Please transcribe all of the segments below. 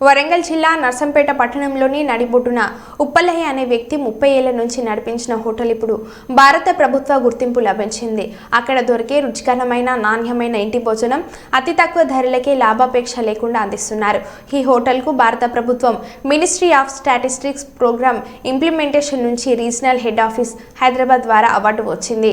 వరంగల్ జిల్లా నర్సంపేట పట్టణంలోని నడిబొడ్డున ఉప్పలయ్య అనే వ్యక్తి ముప్పై ఏళ్ళ నుంచి నడిపించిన హోటల్ ఇప్పుడు భారత ప్రభుత్వ గుర్తింపు లభించింది. అక్కడ దొరికే రుచికరమైన నాణ్యమైన ఇంటి భోజనం అతి తక్కువ ధరలకే లాభాపేక్ష లేకుండా అందిస్తున్నారు. ఈ హోటల్కు భారత ప్రభుత్వం ministry of statistics program implementation నుంచి రీజనల్ హెడ్ ఆఫీస్ హైదరాబాద్ ద్వారా అవార్డు వచ్చింది.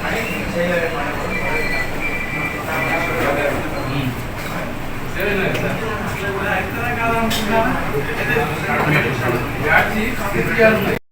వ్యాధి